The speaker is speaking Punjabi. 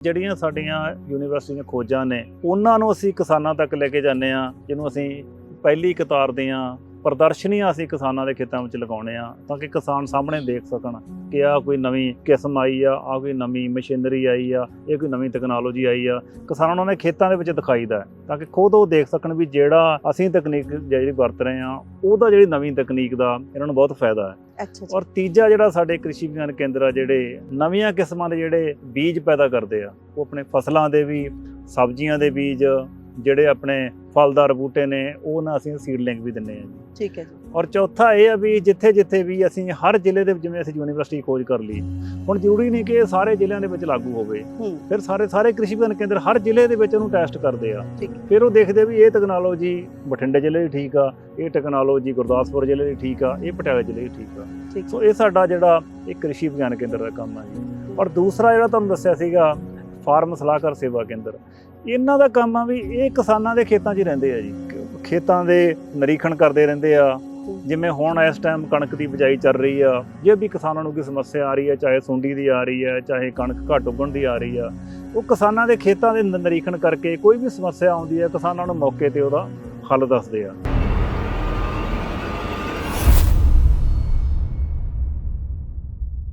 ਜਿਹੜੀਆਂ ਸਾਡੀਆਂ ਯੂਨੀਵਰਸਿਟੀ ਦੀਆਂ ਖੋਜਾਂ ਨੇ, ਉਹਨਾਂ ਨੂੰ ਅਸੀਂ ਕਿਸਾਨਾਂ ਤੱਕ ਲੈ ਕੇ ਜਾਂਦੇ ਆ ਜਿਹਨੂੰ ਅਸੀਂ ਪਹਿਲੀ ਕਤਾਰ ਦੀਆਂ ਪ੍ਰਦਰਸ਼ਨੀਆਂ ਅਸੀਂ ਕਿਸਾਨਾਂ ਦੇ ਖੇਤਾਂ ਵਿੱਚ ਲਗਾਉਣੇ ਆ ਤਾਂ ਕਿ ਕਿਸਾਨ ਸਾਹਮਣੇ ਦੇਖ ਸਕਣ ਕਿ ਆ ਕੋਈ ਨਵੀਂ ਕਿਸਮ ਆਈ ਆ ਆ ਕੋਈ ਨਵੀਂ ਮਸ਼ੀਨਰੀ ਆਈ ਆ ਇਹ ਕੋਈ ਨਵੀਂ ਟੈਕਨੋਲੋਜੀ ਆਈ ਆ। ਕਿਸਾਨਾਂ ਨੂੰ ਉਹਨੇ ਖੇਤਾਂ ਦੇ ਵਿੱਚ ਦਿਖਾਈਦਾ ਤਾਂ ਕਿ ਖੁਦ ਉਹ ਦੇਖ ਸਕਣ ਵੀ ਜਿਹੜਾ ਅਸੀਂ ਤਕਨੀਕ ਜਿਹੜੀ ਵਰਤ ਰਹੇ ਆ ਉਹਦਾ ਜਿਹੜੀ ਨਵੀਂ ਤਕਨੀਕ ਦਾ ਇਹਨਾਂ ਨੂੰ ਬਹੁਤ ਫਾਇਦਾ ਹੈ। ਅੱਛਾ। ਔਰ ਤੀਜਾ ਜਿਹੜਾ ਸਾਡੇ ਕ੍ਰਿਸ਼ੀ ਵਿਗਿਆਨ ਕੇਂਦਰ ਆ ਜਿਹੜੇ ਨਵੀਆਂ ਕਿਸਮਾਂ ਦੇ ਜਿਹੜੇ ਬੀਜ ਪੈਦਾ ਕਰਦੇ ਆ ਉਹ ਆਪਣੇ ਫਸਲਾਂ ਦੇ ਵੀ ਸਬਜ਼ੀਆਂ ਦੇ ਬੀਜ ਜਿਹੜੇ ਆਪਣੇ ਫਲਦਾਰ ਬੂਟੇ ਨੇ ਉਹ ਨਾ ਅਸੀਂ ਸੀਡਲਿੰਗ ਵੀ ਦਿੰਨੇ ਆ ਜੀ। ਠੀਕ ਹੈ ਜੀ। ਔਰ ਚੌਥਾ ਇਹ ਆ ਵੀ ਜਿੱਥੇ ਜਿੱਥੇ ਵੀ ਅਸੀਂ ਹਰ ਜ਼ਿਲ੍ਹੇ ਦੇ ਜਿਵੇਂ ਅਸੀਂ ਯੂਨੀਵਰਸਿਟੀ ਖੋਜ ਕਰ ਲਈ ਹੁਣ ਜ਼ਰੂਰੀ ਨਹੀਂ ਕਿ ਇਹ ਸਾਰੇ ਜ਼ਿਲ੍ਹਿਆਂ ਦੇ ਵਿੱਚ ਲਾਗੂ ਹੋਵੇ। ਫਿਰ ਸਾਰੇ ਸਾਰੇ ਕ੍ਰਿਸ਼ੀ ਵਿਗਿਆਨ ਕੇਂਦਰ ਹਰ ਜ਼ਿਲ੍ਹੇ ਦੇ ਵਿੱਚ ਉਹਨੂੰ ਟੈਸਟ ਕਰਦੇ ਆ। ਫਿਰ ਉਹ ਦੇਖਦੇ ਵੀ ਇਹ ਟੈਕਨੋਲੋਜੀ ਬਠਿੰਡੇ ਜ਼ਿਲ੍ਹੇ ਦੀ ਠੀਕ ਆ ਇਹ ਟੈਕਨੋਲੋਜੀ ਗੁਰਦਾਸਪੁਰ ਜ਼ਿਲ੍ਹੇ ਦੀ ਠੀਕ ਆ ਇਹ ਪਟਿਆਲਾ ਜ਼ਿਲ੍ਹੇ ਦੀ ਠੀਕ ਆ। ਸੋ ਇਹ ਸਾਡਾ ਜਿਹੜਾ ਇਹ ਕ੍ਰਿਸ਼ੀ ਵਿਗਿਆਨ ਕੇਂਦਰ ਦਾ ਕੰਮ ਹੈ ਜੀ। ਔਰ ਦੂਸਰਾ ਜਿਹੜਾ ਤੁਹਾਨੂੰ ਦੱਸਿਆ ਸੀਗਾ ਫਾਰਮ ਸਲਾਹਕਾਰ ਸੇਵਾ ਕੇਂਦਰ। ਇਹਨਾਂ ਦਾ ਕੰਮ ਆ ਵੀ ਇਹ ਕਿਸਾਨਾਂ ਦੇ ਖੇਤਾਂ 'ਚ ਹੀ ਰਹਿੰਦੇ ਆ ਜੀ। ਖੇਤਾਂ ਦੇ ਨਿਰੀਖਣ ਕਰਦੇ ਰਹਿੰਦੇ ਆ। ਜਿਵੇਂ ਹੁਣ ਇਸ ਟਾਈਮ ਕਣਕ ਦੀ ਬਿਜਾਈ ਚੱਲ ਰਹੀ ਆ। ਜੇ ਵੀ ਕਿਸਾਨਾਂ ਨੂੰ ਕੋਈ ਸਮੱਸਿਆ ਆ ਰਹੀ ਹੈ ਚਾਹੇ ਸੁੰਡੀ ਦੀ ਆ ਰਹੀ ਹੈ ਚਾਹੇ ਕਣਕ ਘੱਟ ਉਗਣ ਦੀ ਆ ਰਹੀ ਆ, ਉਹ ਕਿਸਾਨਾਂ ਦੇ ਖੇਤਾਂ ਦੇ ਨਿਰੀਖਣ ਕਰਕੇ ਕੋਈ ਵੀ ਸਮੱਸਿਆ ਆਉਂਦੀ ਹੈ ਕਿਸਾਨਾਂ ਨੂੰ ਮੌਕੇ ਤੇ ਉਹਦਾ ਹੱਲ ਦੱਸਦੇ ਆ।